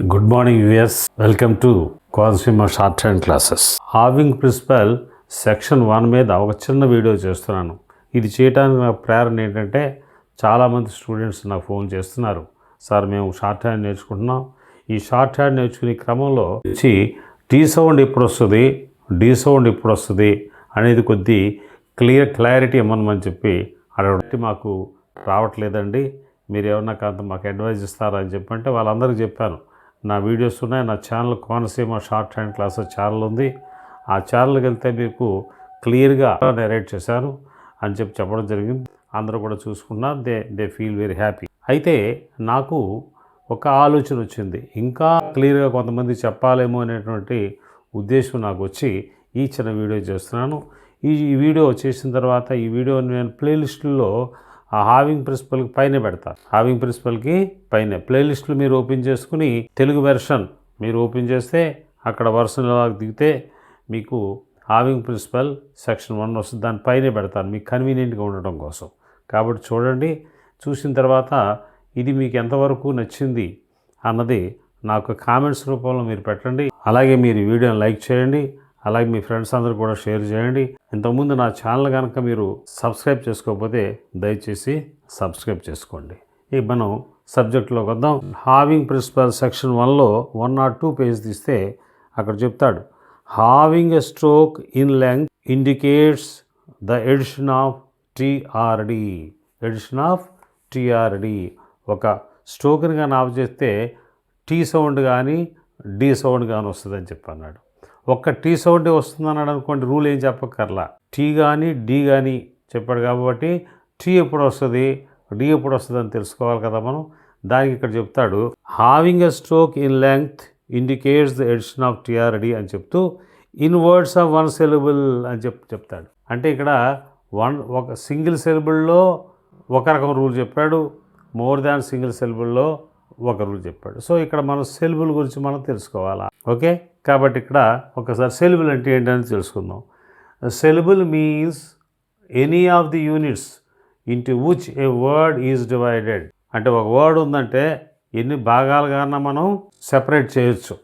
Good morning us welcome to Konaseema shorthand classes having principle section one మీద ఒక చిన్న video చేస్తున్నాను. ఇది చేయడానికి నా ప్రేరణ ఏంటంటే చాలామంది స్టూడెంట్స్ నాకు ఫోన్ చేస్తున్నారు. సార్ మేము షార్ట్ హ్యాండ్ నేర్చుకుంటున్నాం. ఈ షార్ట్ హ్యాండ్ నేర్చుకునే క్రమంలో వచ్చి టీ సౌండ్ ఎప్పుడు వస్తుంది? డి సౌండ్ ఎప్పుడు వస్తుంది? అనేది కొద్ది క్లియర్ క్లారిటీ ఇవ్వమని చెప్పి అడగడం మాకు రావట్లేదండి. మీరు ఏమన్నా కాంత మాకు అడ్వైజ్ ఇస్తారా అని చెప్పంటే వాళ్ళందరికీ చెప్పాను. నా వీడియోస్ ఉన్నాయి. నా channel Konaseema shorthand classes channel ఉంది. ఆ ఛానల్కి వెళ్తే మీకు క్లియర్గా నెరేట్ చేశాను అని చెప్పి చెప్పడం జరిగింది. అందరూ కూడా చూసుకున్నా they they feel very happy అయితే నాకు ఒక ఆలోచన వచ్చింది. ఇంకా క్లియర్గా కొంతమంది చెప్పాలేమో అనేటువంటి ఉద్దేశం నాకు వచ్చి ఈ చిన్న వీడియో చేస్తున్నాను. ఈ వీడియో చేసిన తర్వాత ఈ వీడియో నేను ప్లేలిస్టుల్లో ఆ హావింగ్ ప్రిన్సిపల్కి పైన పెడతాను హావింగ్ ప్రిన్సిపల్కి పైన. ప్లేలిస్టులు మీరు ఓపెన్ చేసుకుని తెలుగు వెర్షన్ మీరు ఓపెన్ చేస్తే అక్కడ వర్షన్ దిగితే మీకు హావింగ్ ప్రిన్సిపల్ సెక్షన్ వన్ వస్తుంది. దాని పైనే పెడతాను. మీకు కన్వీనియంట్గా ఉండటం కోసం. కాబట్టి చూడండి. చూసిన తర్వాత ఇది మీకు ఎంతవరకు నచ్చింది అన్నది నాకు కామెంట్స్ రూపంలో మీరు పెట్టండి. అలాగే మీరు వీడియోని లైక్ చేయండి. అలాగే మీ ఫ్రెండ్స్ అందరూ కూడా షేర్ చేయండి. ఇంతకుముందు నా ఛానల్ కనుక మీరు సబ్స్క్రైబ్ చేసుకోకపోతే దయచేసి సబ్స్క్రైబ్ చేసుకోండి. ఇక మనం సబ్జెక్టులోకి వద్దాం. హావింగ్ ప్రిన్సిపల్ సెక్షన్ వన్లో వన్ నాట్ టూ పేజ్ తీస్తే అక్కడ చెప్తాడు. Having a stroke in length indicates the addition of TRD addition of TRD ఒక స్ట్రోక్ని కానీ ఆఫ్ చేస్తే టీ సౌండ్ కానీ డి సౌండ్ కానీ వస్తుందని చెప్పన్నాడు. ఒక్క టీ సౌండే వస్తుంది అన్నాడు అనుకోండి రూల్ ఏం చెప్పక్కర్లా. టీ కానీ డి కానీ చెప్పాడు కాబట్టి టీ ఎప్పుడు వస్తుంది డి ఎప్పుడు వస్తుంది అని తెలుసుకోవాలి కదా మనం. దానికి ఇక్కడ చెప్తాడు having a stroke in length indicates the addition of TRD అని చెప్తూ in words of one syllable అని చెప్ చెప్తాడు. అంటే ఇక్కడ వన్ ఒక సింగిల్ సెలబుల్లో ఒక రకం రూల్ చెప్పాడు మోర్ దాన్ సింగిల్ సెలబుల్లో ఒక రూల్ చెప్పాడు. సో ఇక్కడ మనం సెలబుల్ గురించి మనం తెలుసుకోవాలా. ఓకే? కాబట్టి ఇక్కడ ఒకసారి సెలబుల్ అంటే ఏంటని తెలుసుకుందాం. Syllable means any of the units into which a word is divided అంటే ఒక వర్డ్ ఉందంటే ఎన్ని భాగాలుగా మనం సెపరేట్ చేయొచ్చు.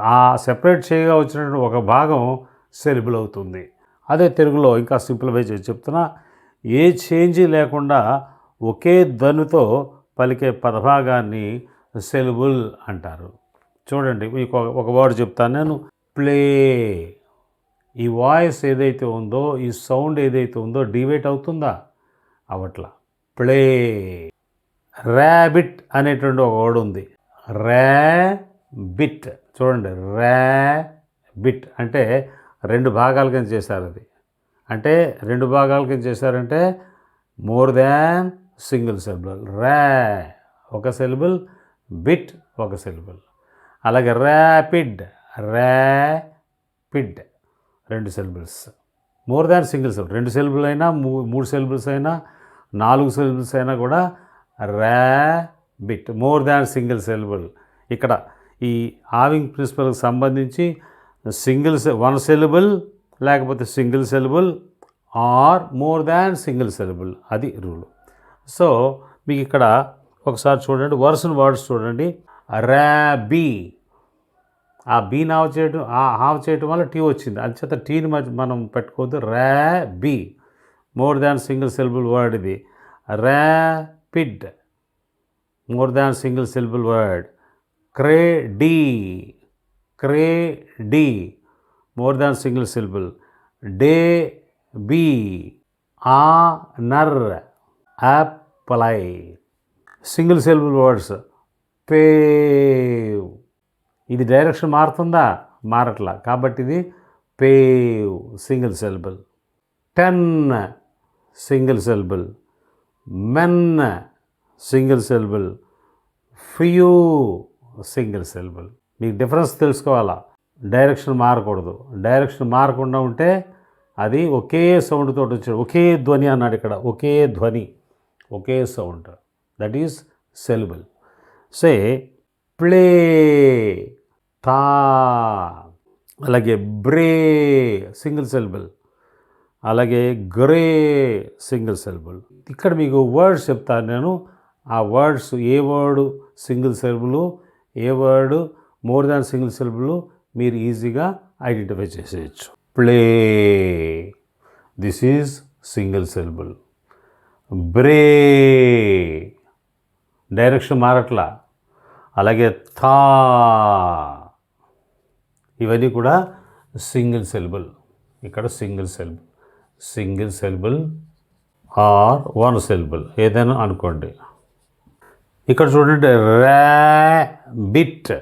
ఆ సెపరేట్ చేయగా వచ్చినటువంటి ఒక భాగం సెలబుల్ అవుతుంది. అదే తెలుగులో ఇంకా సింప్లిఫై చేసి చెప్తున్నా. ఏ చేంజ్ లేకుండా ఒకే ధ్వనితో పలికే పదభాగాన్ని సెలబుల్ అంటారు. చూడండి మీకు ఒక- వర్డ్ చెప్తాను నేను ప్లే. ఈ వాయిస్ ఏదైతే ఉందో ఈ సౌండ్ ఏదైతే ఉందో డివేట్ అవుతుందా? అవట్లా. ప్లే. ర్యాబిట్ అనేటువంటి ఒక వర్డ్ ఉంది. ర్యాబిట్. చూడండి ర్యాబిట్ అంటే రెండు భాగాల కింద చేశారు అది. అంటే రెండు భాగాల కింద చేశారంటే మోర్ దాన్ సింగిల్ సెలబుల్. ర్యా ఒక సెలబుల్ బిట్ ఒక సెలబుల్. అలాగే ర్యాపిడ్ ర్యాపిడ్ రెండు syllables more than single syllable రెండు సెలబుల్ అయినా మూ- మూడు సెలబుల్స్ అయినా నాలుగు సెలబుల్స్ అయినా కూడా rabbit more than single syllable ఇక్కడ ఈ ఆవింగ్ ప్రిన్సిపల్కి సంబంధించి సింగిల్ వన్ సెలబుల్ లేకపోతే single syllable or more than single syllable అది రూల్ సో మీకు ఇక్కడ ఒకసారి చూడండి వర్సన్ వర్డ్స్ చూడండి. ర్యాబీ ఆ బీని ఆఫ్ చేయడం ఆ ఆఫ్ చేయడం వల్ల టీ వచ్చింది. అంచేత టీని మధ్య మనం పెట్టుకోవద్దు. Rabbit more than single syllable word ఇది. Rapid more than single syllable word. క్రే credit. క్రే more than single syllable. Debonair apply. Single syllable words. Pave. ఇది డైరెక్షన్ మారుతుందా? మారట్లా. కాబట్టి ఇది pave single syllable. Ten single syllable. Men single syllable. Few single syllable. మీకు difference తెలుసుకోవాలా? Direction మారకూడదు. Direction మారకుండా ఉంటే అది ఒకే సౌండ్తో వచ్చాడు ఒకే ధ్వని అన్నాడు ఇక్కడ. ఒకే ధ్వని. ఒకే sound. That is syllable. Say play tray అలాగే బ్రే సింగిల్ సెల్బుల్ అలాగే గ్రే సింగిల్ సెల్బుల్. ఇక్కడ మీకు వర్డ్స్ చెప్తాను నేను. ఆ వర్డ్స్ ఏ వర్డ్ సింగిల్ సెల్బులు ఏ వర్డ్ మోర్ దాన్ సింగిల్ సెల్బులు మీరు ఈజీగా ఐడెంటిఫై చేసేయచ్చు. Play this is single syllable. Bray direction మారట్లా? అలాగే థా ఇవన్నీ కూడా సింగిల్ సెలబుల్. ఇక్కడ single syllable. Single syllable or one syllable. ఏదైనా అనుకోండి. ఇక్కడ చూడండి ర్యా బిట్.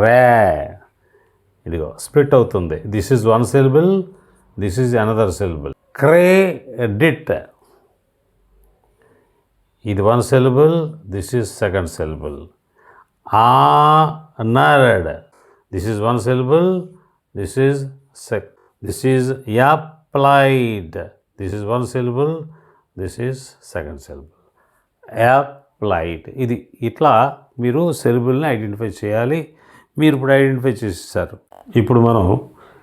ర్యా ఇదిగో స్ప్లిట్ అవుతుంది. This is one syllable this is another syllable credit ఇది one syllable this is second syllable ఆ this is one syllable this is second this is applied this is one syllable this is second syllable applied ఇది ఇట్లా మీరు సెలబుల్ని identify చేయాలి. మీరు ఇప్పుడు identify చేసేసారు. ఇప్పుడు మనం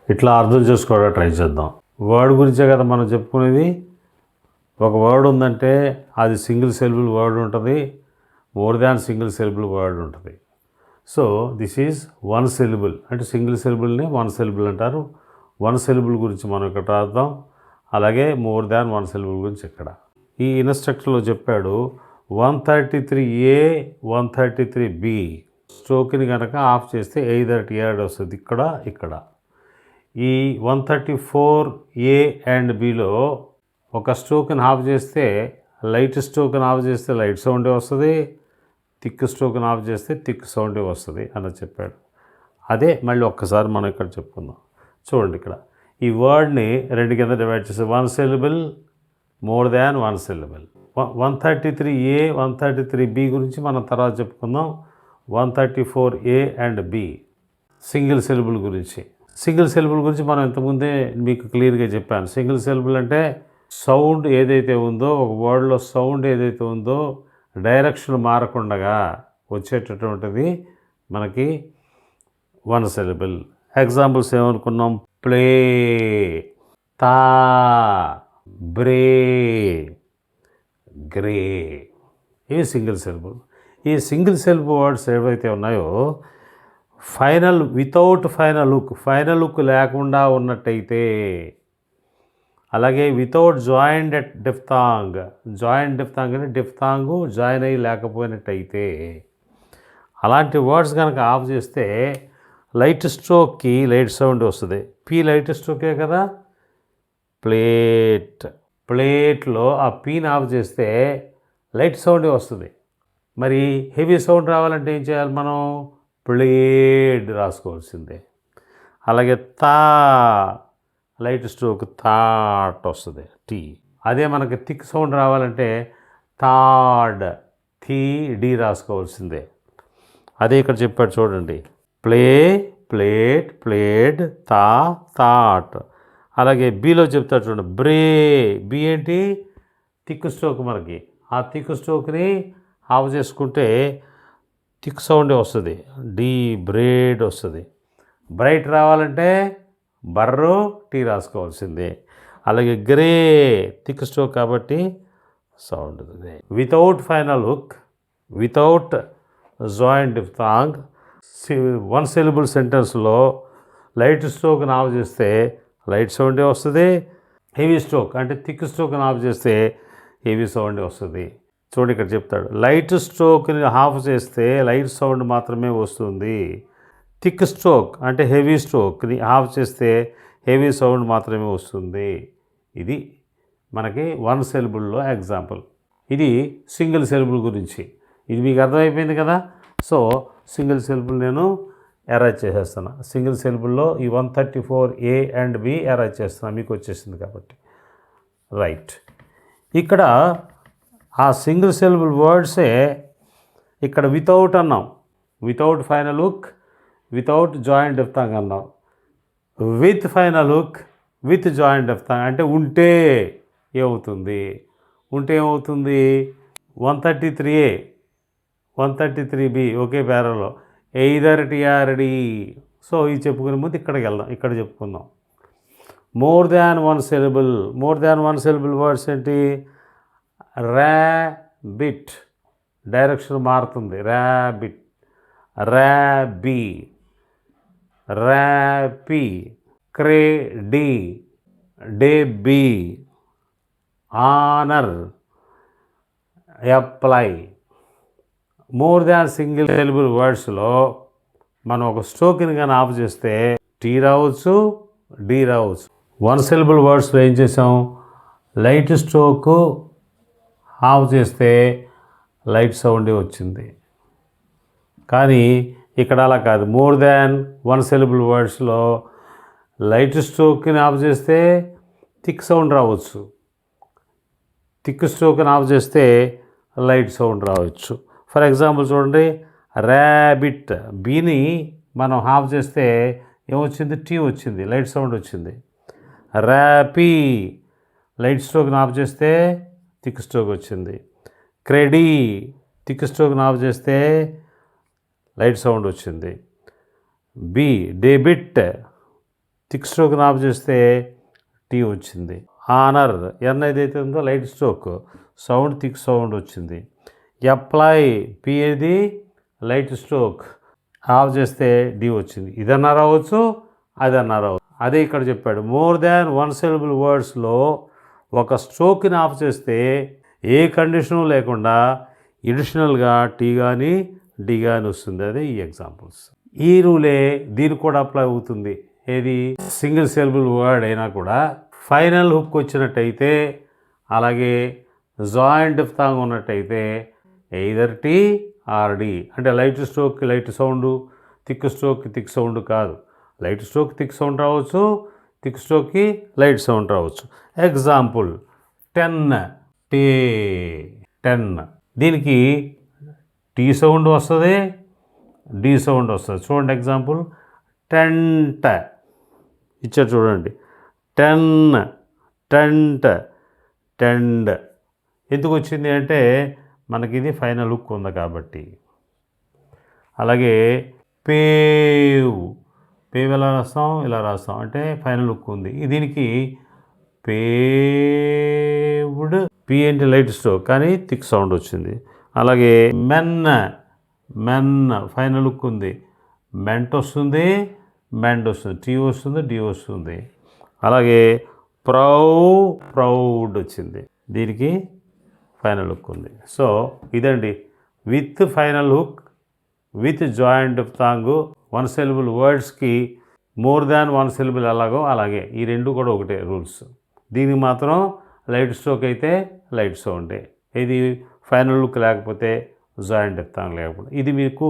ఇట్లా అర్థం చేసుకోవడం ట్రై చేద్దాం. వర్డ్ గురించే కదా మనం చెప్పుకునేది? ఒక వర్డ్ ఉందంటే అది సింగిల్ సెల్బుల్ వర్డ్ ఉంటుంది. More than single syllable word ఉంటుంది. So this is one syllable అంటే సింగిల్ సెలబుల్ని వన్ సెలబుల్ అంటారు. వన్ సెలబుల్ గురించి మనం ఇక్కడ రాద్దాం. అలాగే మోర్ దాన్ వన్ సెలబుల్ గురించి ఇక్కడ. ఈ ఇన్స్ట్రక్టర్లో చెప్పాడు one thirty three A one thirty three B. స్ట్రోక్ని కనుక ఆఫ్ చేస్తే ఎయిదర్ టియర్డ్ వస్తుంది ఇక్కడ ఇక్కడ. ఈ one thirty four A and below ఒక స్ట్రోక్ని ఆఫ్ చేస్తే లైట్ స్ట్రోక్ని ఆఫ్ చేస్తే లైట్ సౌండే వస్తుంది. తిక్కు స్ట్రోక్ని ఆఫ్ చేస్తే తిక్కు సౌండ్ వస్తుంది అని చెప్పాడు. అదే మళ్ళీ ఒక్కసారి మనం ఇక్కడ చెప్పుకుందాం. చూడండి ఇక్కడ. ఈ వర్డ్ని రెండు కింద డివైడ్ చేస్తే one syllable more than one syllable. One thirty three A one thirty three B గురించి మనం తర్వాత చెప్పుకుందాం. One thirty four A and B. Single syllable గురించి. సింగిల్ సెలబుల్ గురించి మనం ఇంతకుముందే మీకు క్లియర్గా చెప్పాను. సింగిల్ సెలబుల్ అంటే సౌండ్ ఏదైతే ఉందో ఒక వర్డ్లో సౌండ్ ఏదైతే ఉందో డైరెక్షన్ మారకుండా వచ్చేటటువంటిది మనకి వన్ సెలబుల్. ఎగ్జాంపుల్స్ ఏమనుకున్నాం? Play tray bray gray. ఇవి సింగిల్ సెల్బుల్? ఈ సింగిల్ సెల్ఫ్ వర్డ్స్ ఏవైతే ఉన్నాయో final without final hook final hook లేకుండా ఉన్నట్టయితే అలాగే without joint diphthong joint diphthong అంటే డిఫ్తాంగ్ జాయిన్ అయ్యి లేకపోయినట్టయితే అలాంటి వర్డ్స్ కనుక ఆఫ్ చేస్తే లైట్ స్ట్రోక్కి లైట్ సౌండ్ వస్తుంది. పీ లైట్ స్ట్రోకే కదా? ప్లేట్ ప్లేట్లో ఆ పీని ఆఫ్ చేస్తే లైట్ సౌండే వస్తుంది. మరి హెవీ సౌండ్ రావాలంటే ఏం చేయాలి మనం? ప్లేడ్ రాసుకోవాల్సిందే. అలాగే తా లైట్ స్ట్రోక్ థాట్ వస్తుంది. టీ. అదే మనకి థిక్ సౌండ్ రావాలంటే థాడ్ థీ డి రాసుకోవాల్సిందే. అదే ఇక్కడ చెప్పాడు చూడండి. ప్లే ప్లేట్ ప్లేట్ తా థాట్. అలాగే బీలో చెప్తాడు చూడండి. బ్రే బి ఏంటి? థిక్ స్ట్రోక్ మనకి. ఆ థిక్ స్ట్రోక్ని ఆఫ్ చేసుకుంటే థిక్ సౌండే వస్తుంది. డీ బ్రేడ్ వస్తుంది. బ్రైట్ రావాలంటే బర్రో టీ రాసుకోవాల్సిందే. అలాగే గ్రే థిక్ స్ట్రోక్ కాబట్టి sound without final hook without joint Thang one syllable సెంటెన్స్లో లైట్ స్ట్రోక్ని ఆఫ్ చేస్తే లైట్ సౌండే వస్తుంది. హెవీ స్ట్రోక్ అంటే థిక్ స్ట్రోక్ ఆఫ్ చేస్తే హెవీ సౌండే వస్తుంది. చూడండి ఇక్కడ చెప్తాడు. లైట్ స్ట్రోక్ని ఆఫ్ చేస్తే లైట్ సౌండ్ మాత్రమే వస్తుంది. థిక్ స్ట్రోక్ అంటే హెవీ స్ట్రోక్ని ఆఫ్ చేస్తే హెవీ సౌండ్ మాత్రమే వస్తుంది. ఇది మనకి వన్ సెలబుల్లో ఎగ్జాంపుల్. ఇది సింగిల్ సెలబుల్ గురించి. ఇది మీకు అర్థమైపోయింది కదా? సో సింగిల్ సెలబుల్ నేను ఎరేజ్ చేసేస్తాను సింగిల్ సెలబుల్లో ఈ one thirty four A and B erase చేస్తున్నాను మీకు వచ్చేసింది కాబట్టి. రైట్. ఇక్కడ ఆ సింగిల్ సెలబుల్ వర్డ్సే ఇక్కడ వితౌట్ అన్నాం. Without final hook without joint diphthong అన్నాం. With final hook with joint diphthong అంటే ఉంటే ఏమవుతుంది? ఉంటే ఏమవుతుంది? One thirty three A one thirty three B okay పేరలో either T or D so ఇది చెప్పుకునే ముందు ఇక్కడికి వెళ్దాం. ఇక్కడ చెప్పుకుందాం. More than one syllable more than one syllable words ఏంటి? ర్యాబిట్ డైరెక్షన్ మారుతుంది. Rabbit ర్యాబీ rapid credit debit honour apply. More than single syllable వర్డ్స్లో మనం ఒక స్ట్రోక్ని కానీ ఆఫ్ చేస్తే టీ రావచ్చు డి రావచ్చు. వన్ సిలబుల్ వర్డ్స్లో ఏం చేసాం? లైట్ స్ట్రోక్ ఆఫ్ చేస్తే లైట్ సౌండ్ వచ్చింది. కానీ ఇక్కడ అలా కాదు. మోర్ దాన్ వన్ సెలబుల్ వర్డ్స్లో లైట్ స్ట్రోక్ని ఆఫ్ చేస్తే థిక్ సౌండ్ రావచ్చు. థిక్ స్ట్రోక్ని ఆఫ్ చేస్తే లైట్ సౌండ్ రావచ్చు. ఫర్ ఎగ్జాంపుల్ చూడండి. ర్యాబిట్ బీని మనం ఆఫ్ చేస్తే ఏమొచ్చింది? టీ వచ్చింది. లైట్ సౌండ్ వచ్చింది. ర్యాపీ లైట్ స్ట్రోక్ని ఆఫ్ చేస్తే థిక్ స్ట్రోక్ వచ్చింది. క్రెడీ థిక్ స్ట్రోక్ని ఆఫ్ చేస్తే లైట్ సౌండ్ వచ్చింది. B debit. థిక్ స్ట్రోక్ని ఆఫ్ చేస్తే టీ వచ్చింది. ఆనర్ ఎన్ ఏదైతే ఉందో light stroke. Sound thick sound వచ్చింది. అప్లై పి ఏది? Light stroke. ఆఫ్ చేస్తే డి వచ్చింది. ఇదన్నా రావచ్చు అదన్నా రావచ్చు. అదే ఇక్కడ చెప్పాడు. మోర్ దాన్ వన్ సిలబుల్ వర్డ్స్లో ఒక స్ట్రోక్ని ఆఫ్ చేస్తే ఏ కండిషను లేకుండా ఎడిషనల్గా టీ కానీ డిగా అని వస్తుంది అదే ఈ ఎగ్జాంపుల్స్. ఈ రూలే దీనికి కూడా అప్లై అవుతుంది. ఏది? సింగిల్ సెలబుల్ వర్డ్ అయినా కూడా ఫైనల్ హుక్ వచ్చినట్టయితే అలాగే జాయింట్ తాంగ్ ఉన్నట్టయితే ఎయిదర్ టీ ఆర్ డి అంటే light stroke light sound thick స్ట్రోక్కి thick sound కాదు. లైట్ స్ట్రోక్ థిక్ సౌండ్ రావచ్చు థిక్ స్ట్రోక్కి లైట్ సౌండ్ రావచ్చు. ఎగ్జాంపుల్ టెన్ టే టెన్ దీనికి టీ సౌండ్ వస్తుంది డి సౌండ్ వస్తుంది. చూడండి ఎగ్జాంపుల్ టెంట. ఇచ్చారు చూడండి. Ten tent tend. ఎందుకు వచ్చింది అంటే మనకి ఇది ఫైనల్ లుక్ ఉంది కాబట్టి. అలాగే పేవ్. పేవ్ ఎలా రాస్తాం? ఇలా రాస్తాం. అంటే ఫైనల్ లుక్ ఉంది. దీనికి పేవుడ్ పి అంటే లైట్ స్ట్రోక్ కానీ థిక్ సౌండ్ వచ్చింది. అలాగే మెన్ మెన్ ఫైనల్ లుక్ ఉంది. మెంట్ వస్తుంది మెంట్ వస్తుంది. టీ వస్తుంది డి వస్తుంది. అలాగే ప్రౌ ప్రౌడ్ వచ్చింది. దీనికి ఫైనల్ హుక్ ఉంది. సో ఇదండి. With final hook with joint తాంగు one syllable వర్డ్స్కి మోర్ దాన్ వన్ సిలబుల్ ఎలాగో అలాగే. ఈ రెండు కూడా ఒకటే రూల్స్. దీనికి మాత్రం లైట్ స్ట్రోక్ అయితే లైట్ సౌండే. ఇది ఫైనల్ లుక్ లేకపోతే జాయింట్ తాంగ్ లేకపోతే. ఇది మీకు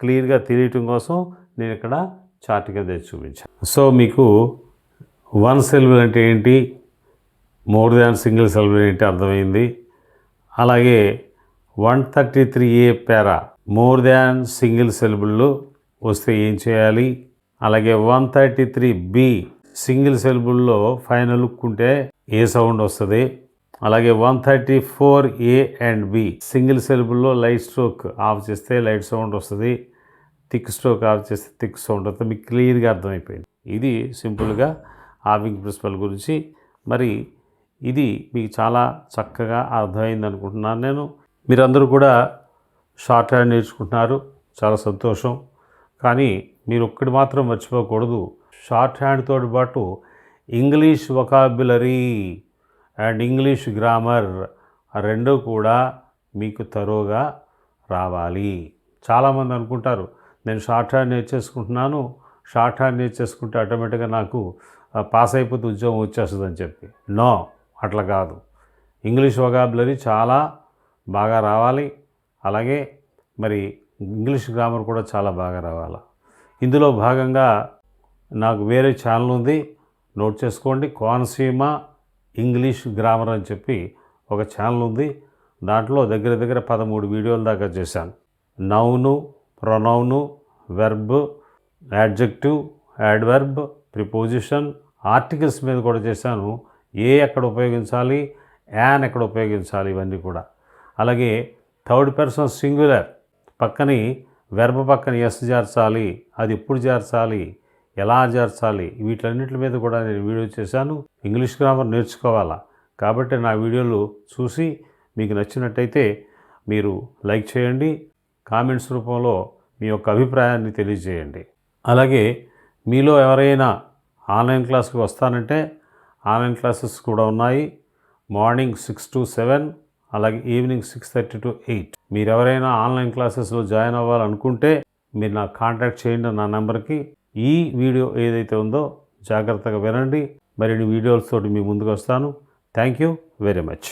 క్లియర్గా తెలియటం కోసం నేను ఇక్కడ చార్ట్ కింద తెచ్చి చూపించాను. సో మీకు వన్ సిలబుల్ అంటే ఏంటి? మోర్ దాన్ సింగిల్ సిలబుల్ ఏంటి అర్థమైంది. అలాగే one thirty three A para more than single సిలబుల్లో వస్తే ఏం చేయాలి? అలాగే one thirty three B single సెల్బుల్లో final look ఉంటే ఏ సౌండ్ వస్తుంది? అలాగే one thirty four A and B. Single సెల్బుల్లో light stroke of చేస్తే లైట్ సౌండ్ వస్తుంది. థిక్ స్ట్రోక్ ఆఫ్ చేస్తే థిక్ సౌండ్ వస్తుంది. మీకు క్లియర్గా అర్థమైపోయింది. ఇది సింపుల్గా ఆవింగ్ ప్రిన్సిపల్ గురించి. మరి ఇది మీకు చాలా చక్కగా అర్థమైంది అనుకుంటున్నాను నేను. మీరందరూ కూడా షార్ట్ హ్యాండ్ నేర్చుకుంటున్నారు. చాలా సంతోషం. కానీ మీరు ఒక్కటి మాత్రం మర్చిపోకూడదు. షార్ట్ హ్యాండ్తో పాటు English vocabulary and English grammar రెండూ రెండు కూడా మీకు తరోగా రావాలి. చాలామంది అనుకుంటారు నేను షార్ట్ హ్యాండ్ నేర్చేసుకుంటున్నాను షార్ట్ హ్యాండ్ నేర్చేసుకుంటే ఆటోమేటిక్గా నాకు పాస్ అయిపోతే ఉద్యోగం వచ్చేస్తుందని చెప్పి. నో అట్లా కాదు. ఇంగ్లీష్ వొకాబులరీ చాలా బాగా రావాలి. అలాగే మరి ఇంగ్లీష్ గ్రామర్ కూడా చాలా బాగా రావాలి. ఇందులో భాగంగా నాకు వేరే ఛానల్ ఉంది. నోట్ చేసుకోండి. కోనసీమ ఇంగ్లీష్ గ్రామర్ అని చెప్పి ఒక ఛానల్ ఉంది. దాంట్లో దగ్గర దగ్గర పదమూడు వీడియోల దాకా చేశాను. Noun pronoun verb adjective adverb preposition articles మీద కూడా చేశాను. ఏ ఎక్కడ ఉపయోగించాలి యాన్ ఎక్కడ ఉపయోగించాలి ఇవన్నీ కూడా. అలాగే థర్డ్ పర్సన్ సింగులర్. పక్కని వెర్బ్ పక్కన ఎస్ చేర్చాలి అది ఎప్పుడు చేర్చాలి ఎలా చేర్చాలి? వీటన్నిటి మీద కూడా నేను వీడియో చేశాను. ఇంగ్లీష్ గ్రామర్ నేర్చుకోవాలా? కాబట్టి నా వీడియోలు చూసి మీకు నచ్చినట్టయితే మీరు లైక్ చేయండి. కామెంట్స్ రూపంలో మీ యొక్క అభిప్రాయాన్ని తెలియజేయండి. అలాగే మీలో ఎవరైనా ఆన్లైన్ క్లాస్కి వస్తానంటే ఆన్లైన్ క్లాసెస్ కూడా ఉన్నాయి. మార్నింగ్ సిక్స్ టు సెవెన్ అలాగే evening six thirty to eight. మీరు ఎవరైనా ఆన్లైన్ క్లాసెస్లో జాయిన్ అవ్వాలనుకుంటే మీరు నాకు కాంటాక్ట్ చేయండి నా నెంబర్కి. ఈ వీడియో ఏదైతే ఉందో జాగ్రత్తగా వినండి. మరిన్ని వీడియోలతోటి మీ ముందుకు వస్తాను థ్యాంక్ యూ వెరీ మచ్